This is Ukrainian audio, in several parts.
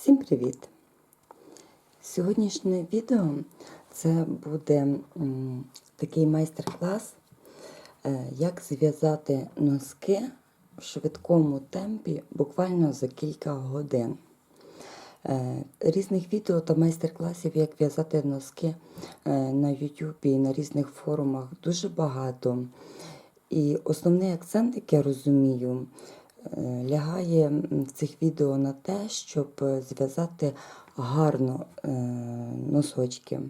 Всім привіт! Сьогоднішнє відео це буде такий майстер-клас, е, як зв'язати носки в швидкому темпі буквально за кілька годин. Е, Різних відео та майстер-класів, як в'язати носки е, на YouTube і на різних форумах дуже багато. І основний акцент, як я розумію, лягає в цих відео на те, щоб е, зв'язати гарно е, носочки.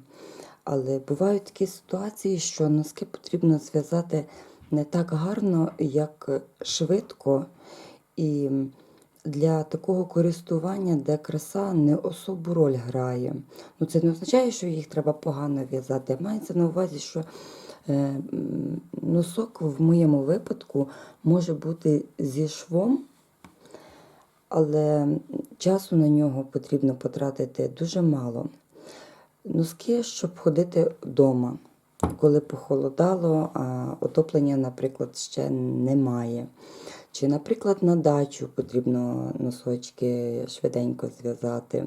Але бувають такі ситуації, що носки потрібно зв'язати не так гарно, як швидко. І для такого користування, де краса не особу роль грає. Ну, це не означає, що їх треба погано в'язати. Мається на увазі, що носок в моєму випадку може бути зі швом, але часу на нього потрібно потратити дуже мало. Носки, щоб ходити вдома, коли похолодало, а отоплення, наприклад, ще немає. Чи, наприклад, на дачу потрібно носочки швиденько зв'язати.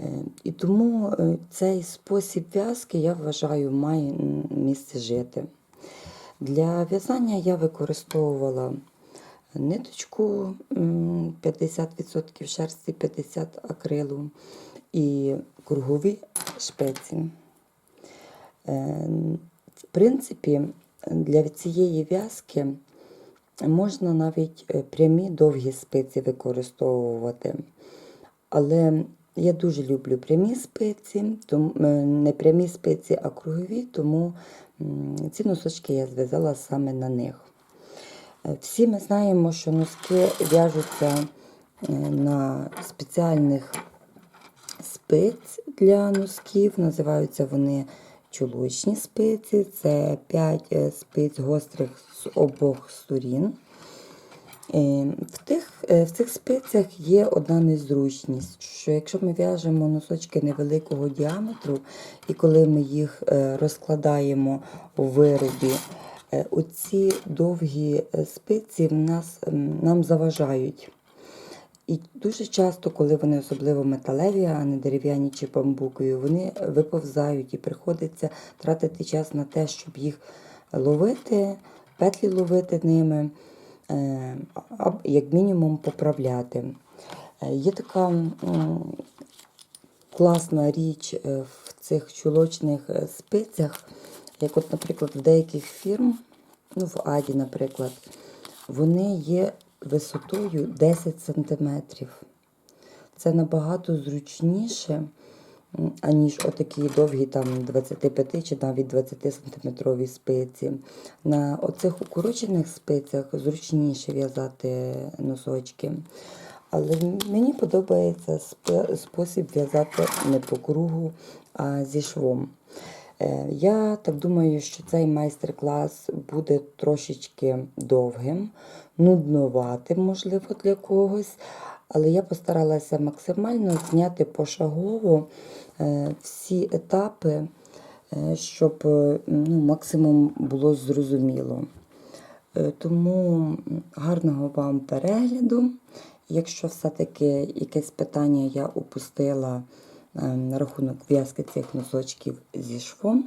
Е, І тому е, цей спосіб в'язки, я вважаю, має місце жити. Для в'язання я використовувала ниточку 50% шерсті, 50 акрилу і кругові шпиці. Е, В принципі, для цієї в'язки можна навіть прямі довгі спиці використовувати. Але я дуже люблю прямі спиці, е, не прямі спиці, а кругові, тому ці носочки я зв'язала саме на них. Е, Всі ми знаємо, що носки в'яжуться е, на спеціальних спиць для носків. Називаються вони чулочні спиці. Це 5 спиць гострих з обох сторін. Е, В, тих, е, в цих спицях є одна незручність, що якщо ми в'яжемо носочки невеликого діаметру, і коли ми їх е, розкладаємо у виробі, оці довгі спиці в нас, нам заважають. І дуже часто, коли вони особливо металеві, а не дерев'яні чи бамбукові, вони виповзають і приходиться тратити час на те, щоб їх ловити, петлі ловити ними, як мінімум поправляти. Е, Є така класна річ е, в цих чулочних е, спицях, як, от, наприклад, в деяких фірм, ну, в Аді, наприклад, вони є висотою 10 см. Це набагато зручніше, аніж отакі довгі там 25 чи навіть 20 сантиметрові спиці. На оцих укорочених спицях зручніше в'язати носочки. Але мені подобається спосіб в'язати не по кругу, а зі швом. Е, Я так думаю, що цей майстер-клас буде трошечки довгим, нудноватим, можливо, для когось. Але я постаралася максимально зняти пошагово е, всі етапи, е, щоб е, ну, максимум було зрозуміло. Тому гарного вам перегляду. Якщо все-таки якесь питання я упустила на рахунок в'язки цих носочків зі швом,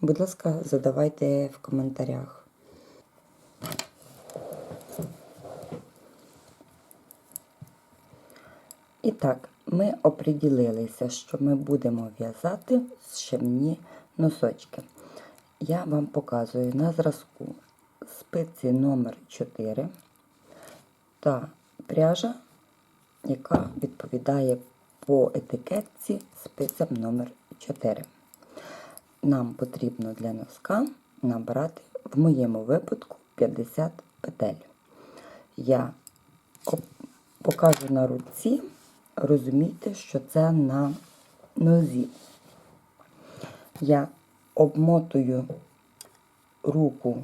будь ласка, задавайте в коментарях. І так, ми оприділилися, що ми будемо в'язати зшивні носочки. Я вам показую на зразку спиці номер 4 та пряжа, яка відповідає по етикетці спицям номер 4. Нам потрібно для носка набрати, в моєму випадку, 50 петель. Я покажу на руці, розумійте, що це на нозі. Я обмотую руку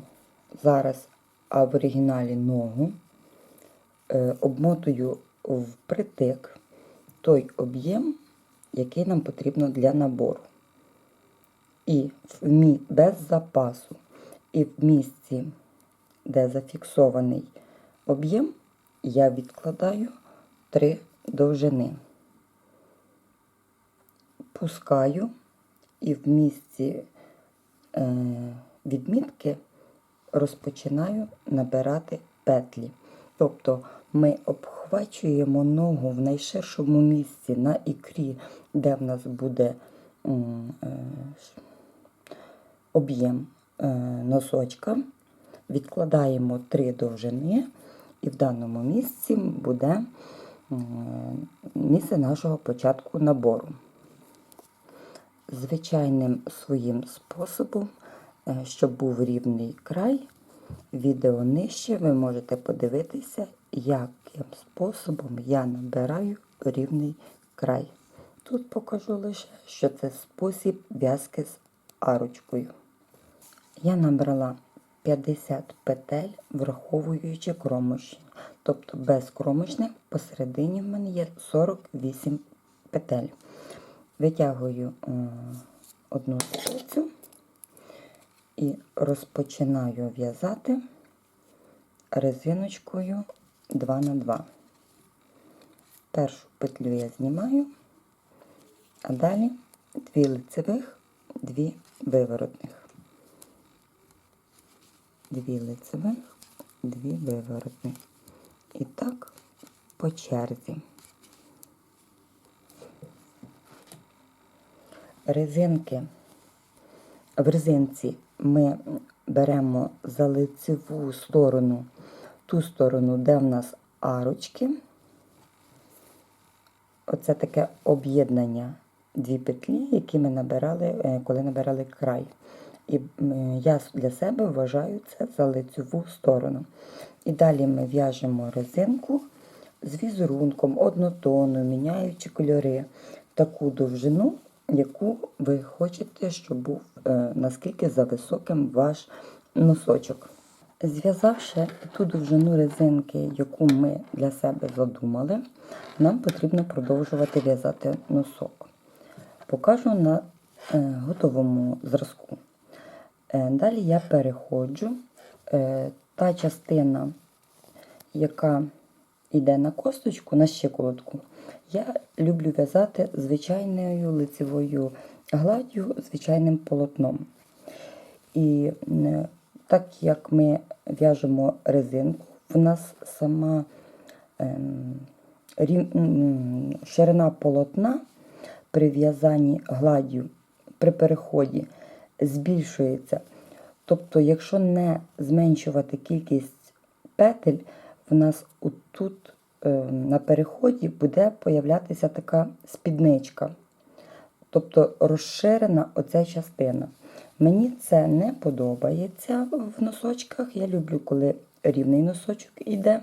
зараз, а в оригіналі ногу, е, обмотую впритик той об'єм, який нам потрібно для набору. І без запасу. І в місці, де зафіксований об'єм, я відкладаю три довжини. опускаю і в місці е, відмітки розпочинаю набирати петлі. Тобто ми обхвачуємо ногу в найширшому місці на ікрі, де в нас буде е, об'єм е, носочка, відкладаємо три довжини, і в даному місці буде місце нашого початку набору. Звичайним своїм способом, е, щоб був рівний край, відео нижче ви можете подивитися, яким способом я набираю рівний край. Тут покажу лише, що це спосіб в'язки з арочкою. Я набрала 50 петель, враховуючи кромочні. Тобто без кромочних посередині в мене є 48 петель. Витягую е, одну спицю і розпочинаю в'язати резиночкою 2 на 2 Першу петлю я знімаю, а далі дві лицевих, дві виворотних. Дві лицевих, дві виворотних. І так по черзі. Резинки. В резинці ми беремо за лицеву сторону ту сторону, де в нас арочки. Оце таке об'єднання дві петлі, які ми набирали, е, коли набирали край. І я для себе вважаю це за лицеву сторону. І далі ми в'яжемо резинку з візерунком, однотонно, міняючи кольори, таку довжину, яку ви хочете, щоб був е, наскільки за високим ваш носочок. Зв'язавши ту довжину резинки, яку ми для себе задумали, нам потрібно продовжувати в'язати носок. Покажу на е, готовому зразку. Далі я переходжу. Е, Та частина, яка йде на косточку, на щиколотку, я люблю в'язати звичайною лицевою гладдю, звичайним полотном. І так як ми в'яжемо резинку, в нас сама ем, ширина полотна при в'язанні гладдю, при переході збільшується. Тобто, якщо не зменшувати кількість петель, в нас отут е, на переході буде появлятися така спідничка. Тобто розширена оця частина. Мені це не подобається в носочках. Я люблю, коли рівний носочок іде.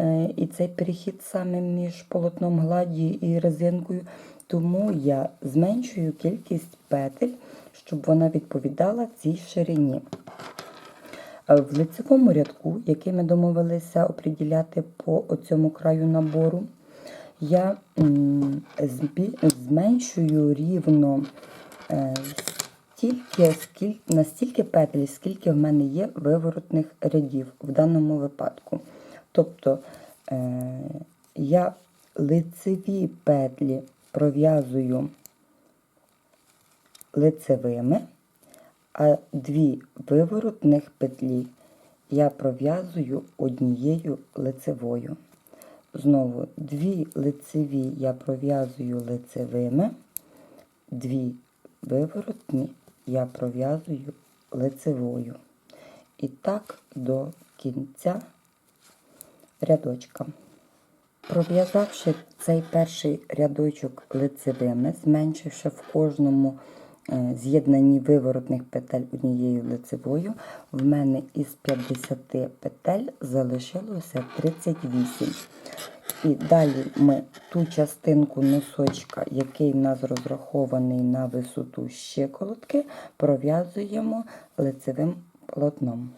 Е, І цей перехід саме між полотном гладді і резинкою. Тому я зменшую кількість петель, щоб вона відповідала цій ширині. Е, В лицевому рядку, який ми домовилися оприділяти по цьому краю набору, я зменшую рівно е, стільки, настільки петель, скільки в мене є виворотних рядів в даному випадку. Тобто е, я лицеві петлі пров'язую лицевими, а дві виворотних петлі я пров'язую однією лицевою. Знову дві лицеві я пров'язую лицевими, дві виворотні я пров'язую лицевою. І так до кінця рядочка. Пров'язавши цей перший рядочок лицевими, зменшивши в кожному е, з'єднанні виворотних петель однією лицевою, в мене із 50 петель залишилося 38. І далі ми ту частинку носочка, який в нас розрахований на висоту щиколотки, пров'язуємо лицевим полотном.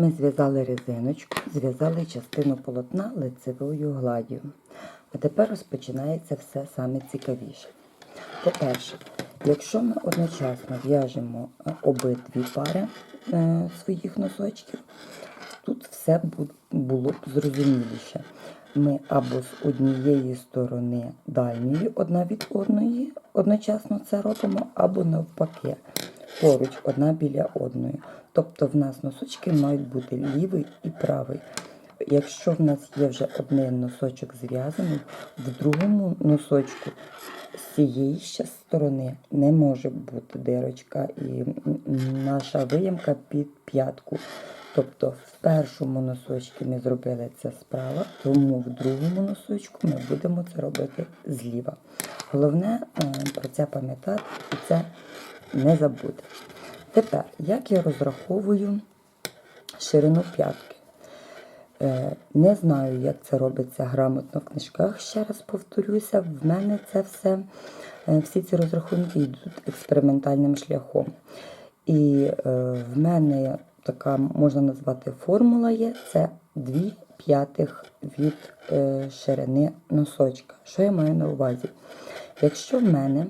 Ми зв'язали резиночку, зв'язали частину полотна лицевою гладдю. А тепер розпочинається все саме цікавіше. По-перше, якщо ми одночасно в'яжемо е, обидві пари е, своїх носочків, тут все було б зрозуміліше. ми або з однієї сторони дальньої одна від одної одночасно це робимо, або навпаки, поруч одна біля одної. Тобто в нас носочки мають бути лівий і правий. Якщо в нас є вже один носочок зв'язаний, в другому носочку з цієї ще сторони не може бути дирочка і наша виямка під п'ятку. Тобто в першому носочку ми зробили це справа, тому в другому носочку ми будемо це робити зліва. Головне е, про це пам'ятати і це не забути. Тепер, як я розраховую ширину п'ятки? Е, Не знаю, як це робиться грамотно в книжках. Ще раз повторюся, в мене це все, е, всі ці розрахунки йдуть експериментальним шляхом. І е, в мене така можна назвати формула є: це 2 п'ятих від ширини носочка. Що я маю на увазі? Якщо в мене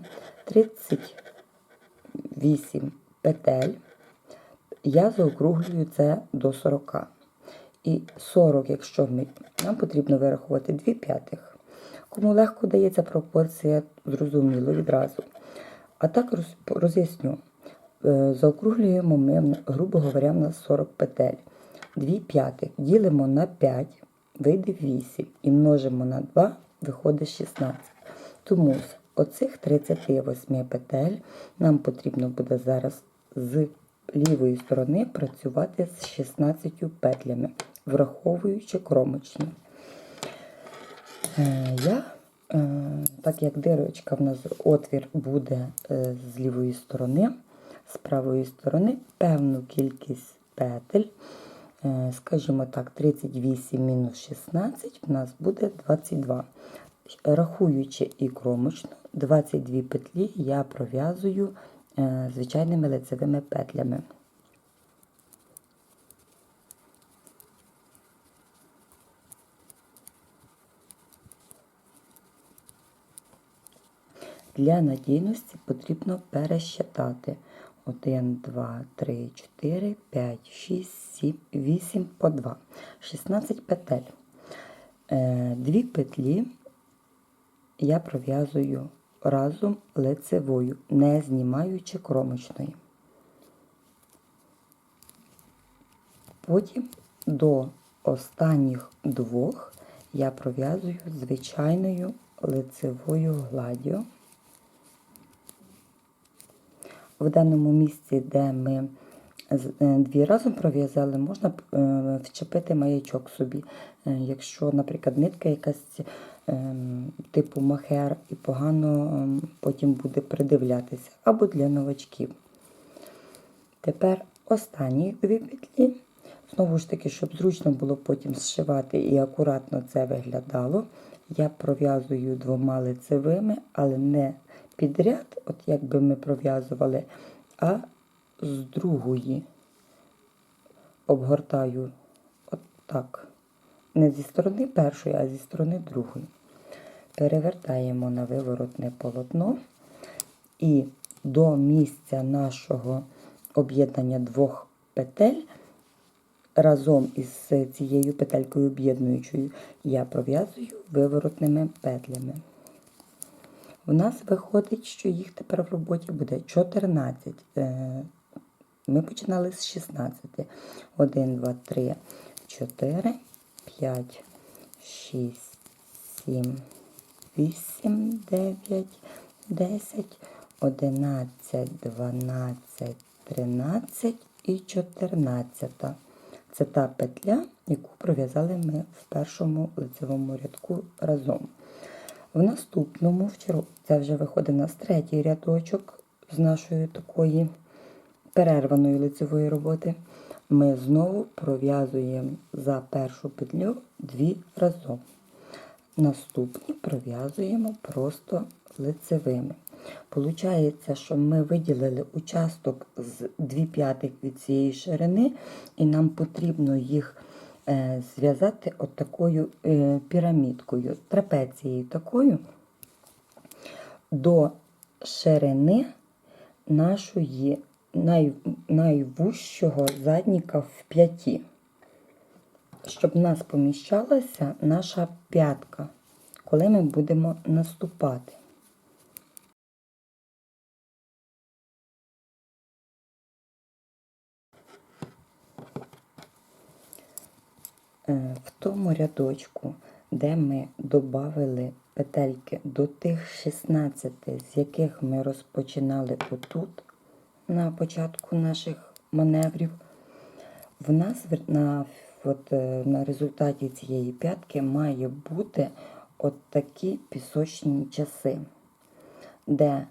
38 петель, я заокруглюю це до 40. І 40, якщо ми, нам потрібно вирахувати 2 п'ятих. Кому легко дається пропорція, зрозуміло відразу. А так роз, роз'ясню. Е, Заокруглюємо ми, грубо говоря, на 40 петель. 2 п'ятих ділимо на 5, вийде 8. І множимо на 2, виходить 16. Тому оцих 38 петель нам потрібно буде зараз з лівої сторони працювати з 16 петлями, враховуючи кромочні. Е, Я, е, так як дирочка в нас отвір буде е, з лівої сторони, з правої сторони, певну кількість петель, скажімо так, 38 мінус 16, в нас буде 22. Рахуючи і кромочну, 22 петлі я пров'язую е, звичайними лицевими петлями. Для надійності потрібно пересчитати 1, 2, 3, 4, 5, 6, 7, 8 по 2. 16 петель. Е, Дві петлі я пров'язую разом лицевою, не знімаючи кромочної. Потім до останніх двох я пров'язую звичайною лицевою гладдю. В даному місці, де ми е, дві разом пров'язали, можна е, вчепити маячок собі. Е, Якщо, наприклад, нитка якась типу махер і погано ем, потім буде придивлятися, або для новачків. Тепер останні дві петлі. Знову ж таки, щоб зручно було потім зшивати і акуратно це виглядало, я пров'язую двома лицевими, але не підряд, от як би ми пров'язували, а з другої обгортаю от так. Не зі сторони першої, а зі сторони другої. Перевертаємо на виворотне полотно і до місця нашого об'єднання двох петель разом із цією петелькою об'єднуючою я пров'язую виворотними петлями. У нас виходить, що їх тепер в роботі буде 14. Е, Ми починали з 16. 1, 2, 3, 4, 5, 6, 7, 8, 9, 10, 11, 12, 13 і 14. Це та петля, яку пров'язали ми в першому лицевому рядку разом. В наступному, в черв- це вже виходить у третій рядочок з нашої такої перерваної лицевої роботи. Ми знову пров'язуємо за першу петлю дві разом. Наступні пров'язуємо просто лицевими. Получається, що ми виділили участок з 2 п'ятих від цієї ширини, і нам потрібно їх е, зв'язати от такою е, пірамідкою, трапецією такою до ширини нашої най, задніка в п'яті. Щоб в нас поміщалася наша п'ятка, коли ми будемо наступати. Е, В тому рядочку, де ми додали петельки до тих 16, з яких ми розпочинали отут, на початку наших маневрів, в нас на, от, е, на результаті цієї п'ятки має бути от такі пісочні часи, де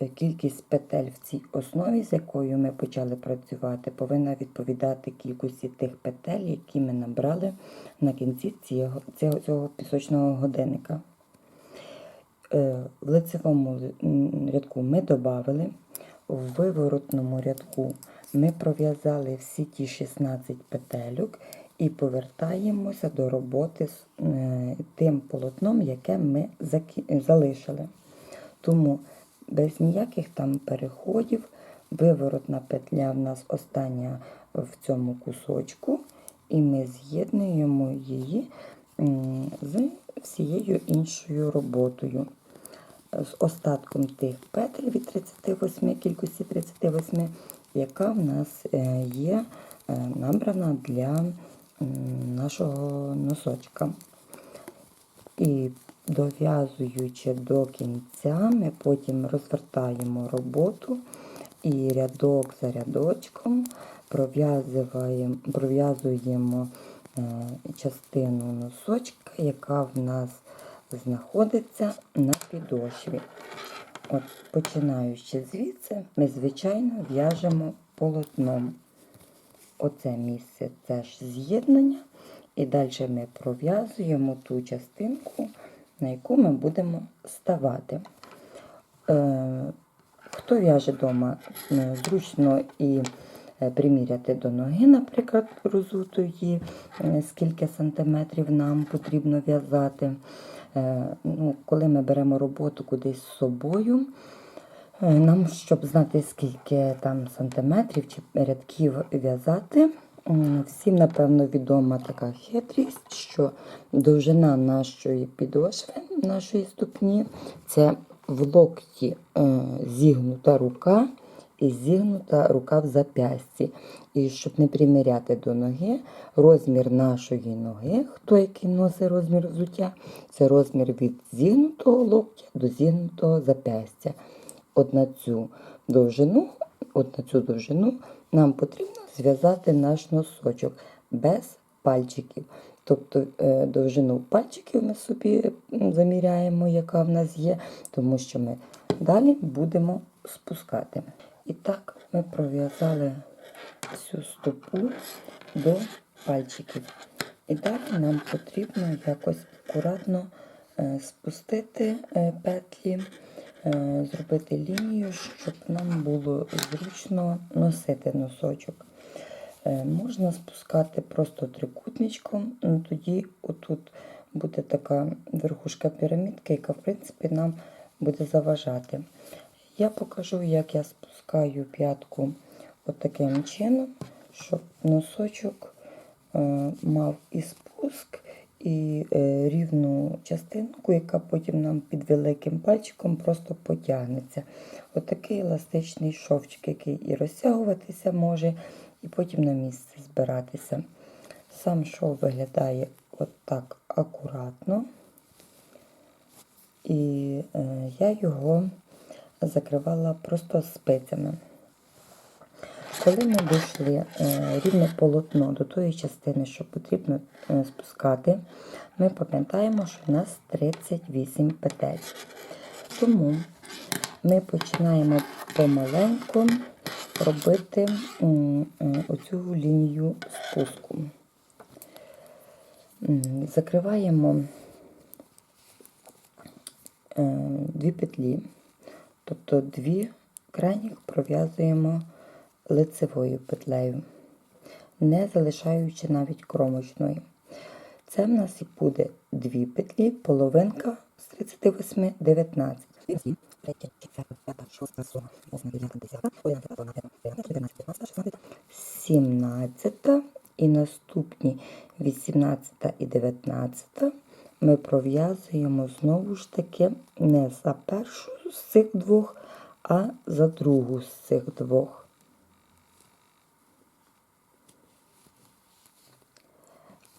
е, кількість петель в цій основі, з якою ми почали працювати, повинна відповідати кількості тих петель, які ми набрали на кінці цього, цього, цього пісочного годинника. Е, В лицевому рядку ми додали, в виворотному рядку ми пров'язали всі ті 16 петельок і повертаємося до роботи з е, тим полотном, яке ми залишили. Тому без ніяких там переходів виворотна петля в нас остання в цьому кусочку, і ми з'єднуємо її з всією іншою роботою. З остатком тих петель від 38, кількості 38, яка в нас е, є е, набрана для нашого носочка. І дов'язуючи до кінця, ми потім розвертаємо роботу і рядок за рядочком пров'язуємо, е, частину носочка, яка в нас знаходиться на підошві. От, починаючи звідси, ми, звичайно, в'яжемо полотном. Оце місце теж з'єднання. І далі ми пров'язуємо ту частинку, на яку ми будемо ставати. Е, хто в'яже вдома, е, зручно і е, приміряти до ноги, наприклад, розутої, скільки сантиметрів нам потрібно в'язати. Е, ну, коли ми беремо роботу кудись з собою, Е, Нам, щоб знати, скільки там сантиметрів чи рядків в'язати, всім, напевно, відома така хитрість, що довжина нашої підошви, нашої ступні, це в локті е, зігнута рука і зігнута рука в зап'ясті. І щоб не приміряти до ноги, розмір нашої ноги, хто який носить розмір взуття, це розмір від зігнутого локтя до зігнутого зап'ястя. От на цю довжину, от на цю довжину нам потрібно зв'язати наш носочок без пальчиків. Тобто е, довжину пальчиків ми собі заміряємо, яка в нас є, тому що ми далі будемо спускати. І так ми пров'язали всю стопу до пальчиків. І далі нам потрібно якось акуратно е, спустити е, петлі, е, зробити лінію, щоб нам було зручно носити носочок. Можна спускати просто трикутничком, ну, тоді отут буде така верхушка пірамідки, яка, в принципі, нам буде заважати. Я покажу, як я спускаю п'ятку от чином, щоб носочок е, мав і спуск, і е, рівну частинку, яка потім нам під великим пальчиком просто потягнеться. Отакий еластичний шовчик, який і розтягуватися може, і потім на місце збиратися. Сам шов виглядає отак акуратно. І е, я його закривала просто спицями. Коли ми дійшли е, рівне полотно до тої частини, що потрібно е, спускати, ми пам'ятаємо, що в нас 38 петель. Тому ми починаємо помаленьку робити е, оцю лінію спуску. Закриваємо дві петлі, тобто дві крайніх пров'язуємо лицевою петлею, не залишаючи навіть кромочної. Це в нас і буде дві петлі, половинка з 38, 19. Третя, четверта, п'ята, шоста, сьома, восьма, дев'ята, десята, одинадцята, дванадцята, тринадцята, чотирнадцята, п'ятнадцята, шістнадцята, сімнадцята І наступні 18 і 19 ми пров'язуємо знову ж таки не за першу з цих двох, а за другу з цих двох.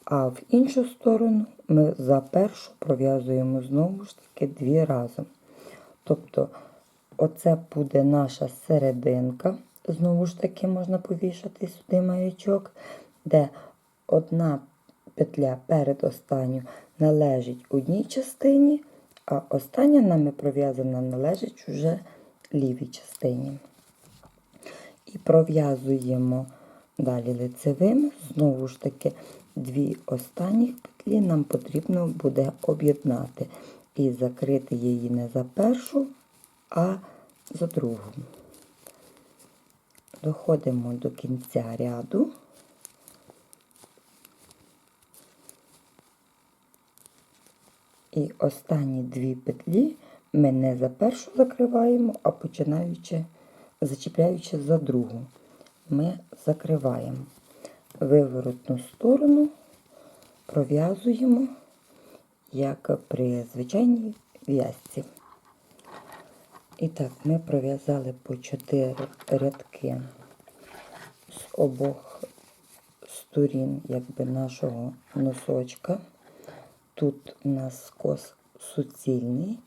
А в іншу сторону ми за першу пров'язуємо знову ж таки дві разом. Тобто, оце буде наша серединка. Знову ж таки, можна повішати сюди маячок, де одна петля перед останньою належить одній частині, а остання нами пров'язана належить уже лівій частині. І пров'язуємо далі лицевим. Знову ж таки, дві останніх петлі нам потрібно буде об'єднати і закрити її не за першу, а за другу. Доходимо до кінця ряду. І останні дві петлі ми не за першу закриваємо, а починаючи, зачіпляючи за другу. Ми закриваємо виворотну сторону, пров'язуємо, як при звичайній в'язці. І так, ми пров'язали по 4 рядки з обох сторін якби нашого носочка. Тут у нас скос суцільний,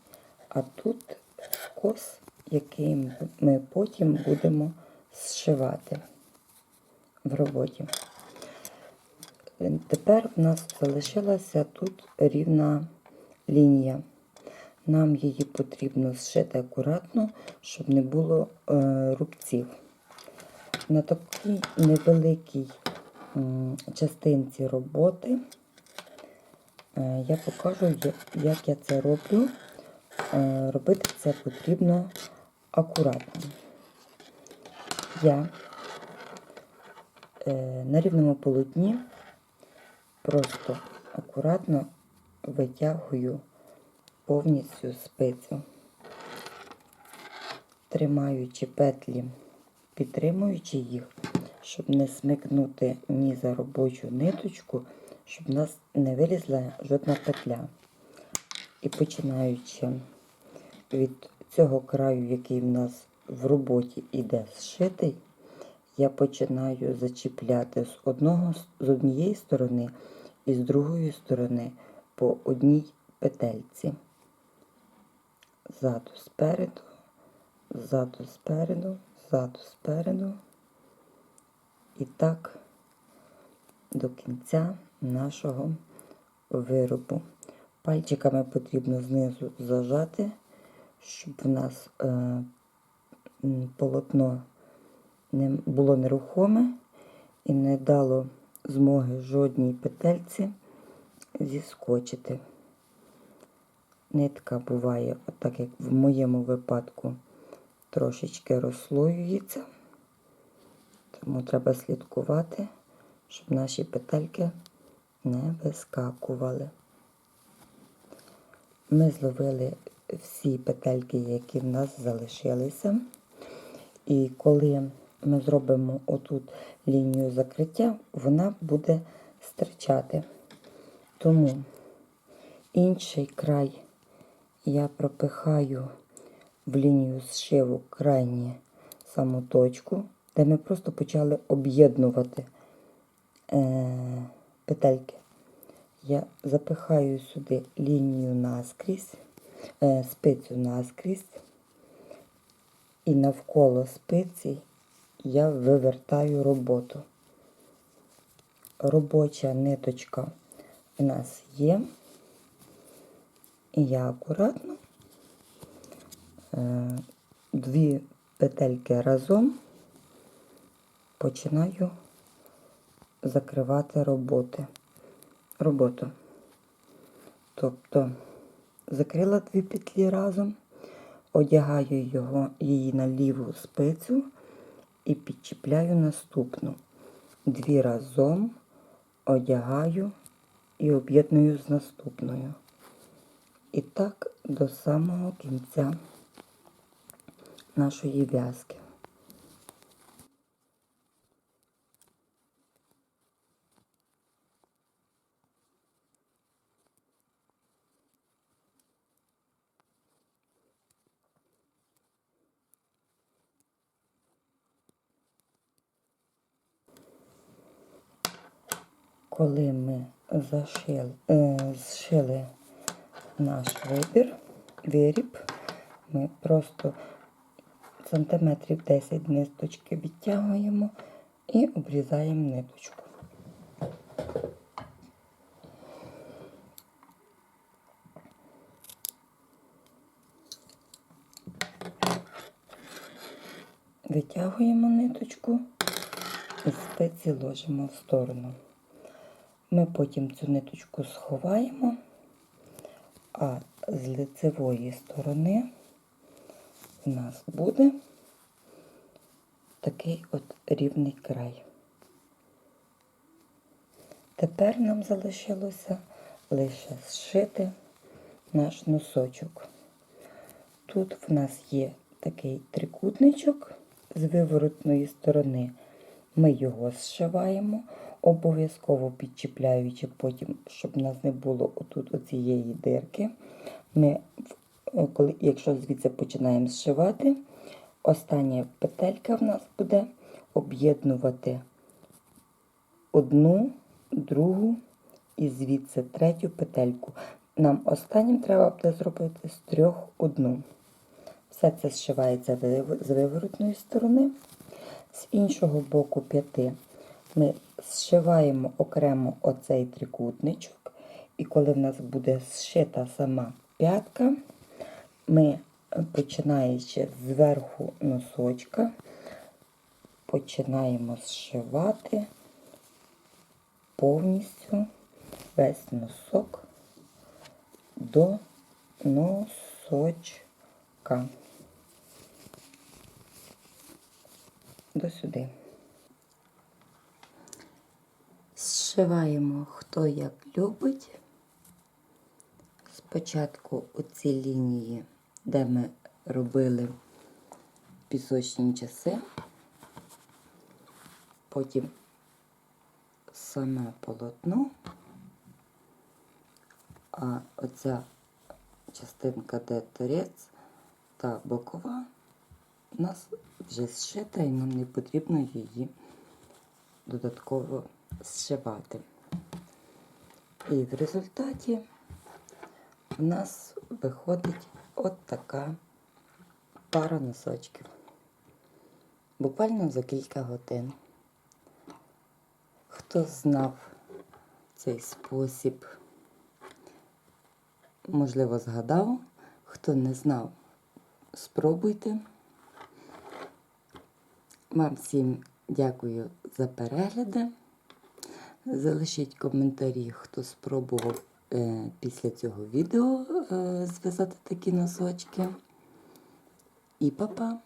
а тут скос, який ми потім будемо зшивати в роботі. Тепер в нас залишилася тут рівна лінія. Нам її потрібно зшити акуратно, щоб не було е, рубців. На такій невеликій частинці роботи я покажу, як, як я це роблю. Е, робити це потрібно акуратно. Я е, на рівному полотні просто акуратно витягую повністю спицю, тримаючи петлі, підтримуючи їх, щоб не смикнути ні за робочу ниточку, щоб в нас не вилізла жодна петля. І починаючи від цього краю, який в нас в роботі іде зшитий, я починаю зачіпляти з одного з однієї сторони і з другої сторони по одній петельці. Ззаду спереду, ззаду спереду, ззаду спереду. І так до кінця нашого виробу. Пальчиками потрібно знизу зажати, щоб в нас е, полотно не було нерухоме і не дало змоги жодній петельці зіскочити. Нитка буває, так як в моєму випадку, трошечки розслоюється, тому треба слідкувати, щоб наші петельки не вискакували. Ми зловили всі петельки, які в нас залишилися. І коли ми зробимо отут лінію закриття, вона буде стирчати. Тому інший край я пропихаю в лінію зшиву крайню саму точку, де ми просто почали об'єднувати е, петельки. Я запихаю сюди лінію наскрізь, е, спицю наскрізь, і навколо спиці я вивертаю роботу. Робоча ниточка у нас є. І я акуратно е, дві петельки разом починаю закривати роботи. роботу. Тобто закрила дві петлі разом, одягаю його, її на ліву спицю і підчіпляю наступну. Дві разом одягаю і об'єдную з наступною. І так до самого кінця нашої в'язки. Коли ми зашили, е, зшили наш вибір, виріб, ми просто сантиметрів 10 ниточки відтягуємо і обрізаємо ниточку. Витягуємо ниточку і спиці ложимо в сторону. Ми потім цю ниточку сховаємо, а з лицевої сторони у нас буде такий от рівний край. Тепер нам залишилося лише зшити наш носочок. Тут в нас є такий трикутничок з виворотної сторони. Ми його зшиваємо, обов'язково підчіпляючи потім, щоб в нас не було отут оцієї дирки. Ми, коли, якщо звідси починаємо зшивати, остання петелька в нас буде об'єднувати одну, другу і звідси третю петельку. Нам останнім треба буде зробити з трьох одну. Все це зшивається з виворотної сторони. З іншого боку п'яти ми зшиваємо окремо оцей трикутничок. І коли в нас буде зшита сама п'ятка, ми, е, починаючи зверху носочка, починаємо зшивати повністю весь носок до носочка. До сюди. Зшиваємо хто як любить. Спочатку оці лінії, де ми робили пісочні часи, потім саме полотно, а оця частинка, де торець та бокова, у нас вже зшита і нам не потрібно її додатково зшивати. І в результаті у нас виходить от така пара носочків. Буквально за кілька годин. Хто знав цей спосіб, можливо, згадав, хто не знав, спробуйте. Вам всім дякую за перегляди. Залишіть коментарі, хто спробував е, після цього відео е, зв'язати такі носочки. І па-па!